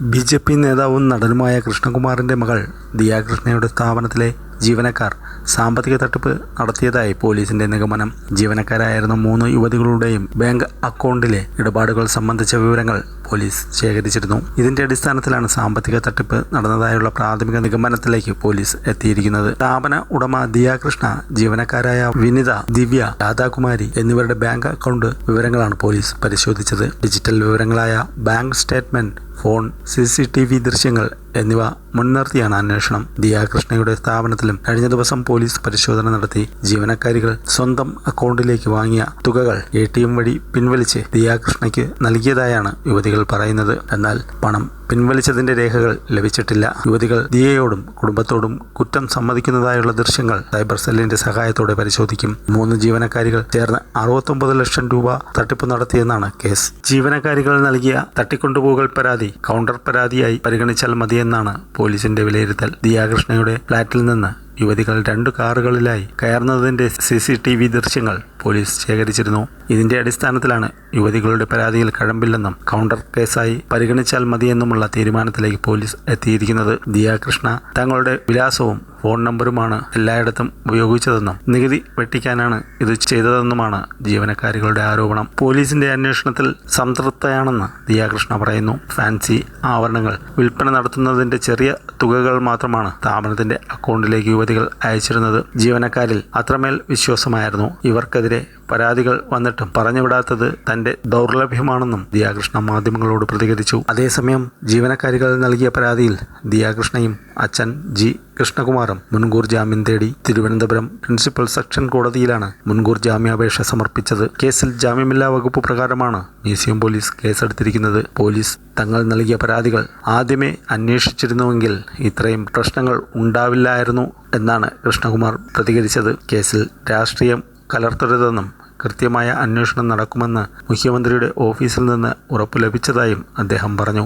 B J P നേതാവും നടനുമായ കൃഷ്ണകുമാറിന്റെ മകൾ ദിയാകൃഷ്ണയുടെ സ്ഥാപനത്തിലെ ജീവനക്കാർ സാമ്പത്തിക തട്ടിപ്പ് നടത്തിയതായി പോലീസിന്റെ നിഗമനം. ജീവനക്കാരായിരുന്ന മൂന്ന് യുവതികളുടെയും ബാങ്ക് അക്കൗണ്ടിലെ ഇടപാടുകൾ സംബന്ധിച്ച വിവരങ്ങൾ പോലീസ് ശേഖരിച്ചിരുന്നു. ഇതിന്റെ അടിസ്ഥാനത്തിലാണ് സാമ്പത്തിക തട്ടിപ്പ് നടന്നതായുള്ള പ്രാഥമിക നിഗമനത്തിലേക്ക് പോലീസ് എത്തിയിരിക്കുന്നത്. സ്ഥാപന ഉടമ ദിയാകൃഷ്ണ ജീവനക്കാരായ വിനിത ദിവ്യ രാധാകുമാരി എന്നിവരുടെ ബാങ്ക് അക്കൗണ്ട് വിവരങ്ങളാണ് പോലീസ് പരിശോധിച്ചത്. Digital വിവരങ്ങളായ bank statement phone C C T V ദൃശ്യങ്ങൾ എന്നിവ മുൻനിർത്തിയാണ് അന്വേഷണം. ദിയാകൃഷ്ണയുടെ സ്ഥാപനത്തിലും കഴിഞ്ഞ ദിവസം പോലീസ് പരിശോധന നടത്തി. ജീവനക്കാരികൾ സ്വന്തം അക്കൗണ്ടിലേക്ക് വാങ്ങിയ തുകകൾ എ വഴി പിൻവലിച്ച് ദിയാകൃഷ്ണയ്ക്ക് നൽകിയതായാണ് യുവതികൾ പറയുന്നത്. എന്നാൽ പണം പിൻവലിച്ചതിന്റെ രേഖകൾ ലഭിച്ചിട്ടില്ല. യുവതികൾ ദിയയോടും കുടുംബത്തോടും കുറ്റം സമ്മതിക്കുന്നതായുള്ള ദൃശ്യങ്ങൾ സൈബർ സെല്ലിന്റെ സഹായത്തോടെ പരിശോധിക്കും. മൂന്ന് ജീവനക്കാരികൾ ചേർന്ന് അറുപത്തൊമ്പത് ലക്ഷം രൂപ തട്ടിപ്പ് നടത്തിയെന്നാണ് കേസ്. ജീവനക്കാരികൾ നൽകിയ തട്ടിക്കൊണ്ടുപോകൽ പരാതി കൗണ്ടർ പരാതിയായി പരിഗണിച്ചാൽ മതിയെന്നാണ് പോലീസിന്റെ വിലയിരുത്തൽ. ദിയാകൃഷ്ണയുടെ ഫ്ളാറ്റിൽ നിന്ന് യുവതികൾ രണ്ട് കാറുകളിലായി കയറുന്നതിന്റെ സി സി ടി വി ദൃശ്യങ്ങൾ പോലീസ് ശേഖരിച്ചിരുന്നു. ഇതിന്റെ അടിസ്ഥാനത്തിലാണ് യുവതികളുടെ പരാതിയിൽ കഴമ്പില്ലെന്നും കൗണ്ടർ കേസായി പരിഗണിച്ചാൽ മതിയെന്നുമുള്ള തീരുമാനത്തിലേക്ക് പോലീസ് എത്തിയിരിക്കുന്നത് ദിയാകൃഷ്ണ. തങ്ങളുടെ വിലാസവും ഫോൺ നമ്പറുമാണ് എല്ലായിടത്തും ഉപയോഗിച്ചതെന്നും നികുതി വെട്ടിക്കാനാണ് ഇത് ചെയ്തതെന്നുമാണ് ജീവനക്കാരികളുടെ ആരോപണം. പോലീസിന്റെ അന്വേഷണത്തിൽ സംതൃപ്തയാണെന്ന് ദിയാകൃഷ്ണ പറയുന്നു. ഫാൻസി ആവരണങ്ങൾ വിൽപ്പന നടത്തുന്നതിന്റെ ചെറിയ തുകകൾ മാത്രമാണ് സ്ഥാപനത്തിന്റെ അക്കൗണ്ടിലേക്ക് യുവതികൾ അയച്ചിരുന്നത്. ജീവനക്കാരിൽ അത്രമേൽ വിശ്വാസമായിരുന്നു. ഇവർക്കെതിരെ പരാതികൾ വന്നിട്ടും പറഞ്ഞുവിടാത്തത് തന്റെ ദൗർലഭ്യമാണെന്നും ദിയാകൃഷ്ണ മാധ്യമങ്ങളോട് പ്രതികരിച്ചു. അതേസമയം ജീവനക്കാരികൾ നൽകിയ പരാതിയിൽ ദിയാകൃഷ്ണയും അച്ഛൻ ജി. കൃഷ്ണകുമാറും മുൻകൂർ ജാമ്യം തേടി തിരുവനന്തപുരം പ്രിൻസിപ്പൽ സെക്ഷൻ കോടതിയിലാണ് മുൻകൂർ ജാമ്യാപേക്ഷ സമർപ്പിച്ചത്. കേസിൽ ജാമ്യമില്ലാ വകുപ്പ് പ്രകാരമാണ് മ്യൂസിയം പോലീസ് കേസെടുത്തിരിക്കുന്നത്. പോലീസ് തങ്ങൾ നൽകിയ പരാതികൾ ആദ്യമേ അന്വേഷിച്ചിരുന്നുവെങ്കിൽ ഇത്രയും പ്രശ്നങ്ങൾ ഉണ്ടാവില്ലായിരുന്നു എന്നാണ് കൃഷ്ണകുമാർ പ്രതികരിച്ചത്. കേസിൽ രാഷ്ട്രീയം കലർത്തരുതെന്നും കൃത്യമായ അന്വേഷണം നടക്കുമെന്ന് മുഖ്യമന്ത്രിയുടെ ഓഫീസിൽ നിന്ന് ഉറപ്പ് ലഭിച്ചതായും അദ്ദേഹം പറഞ്ഞു.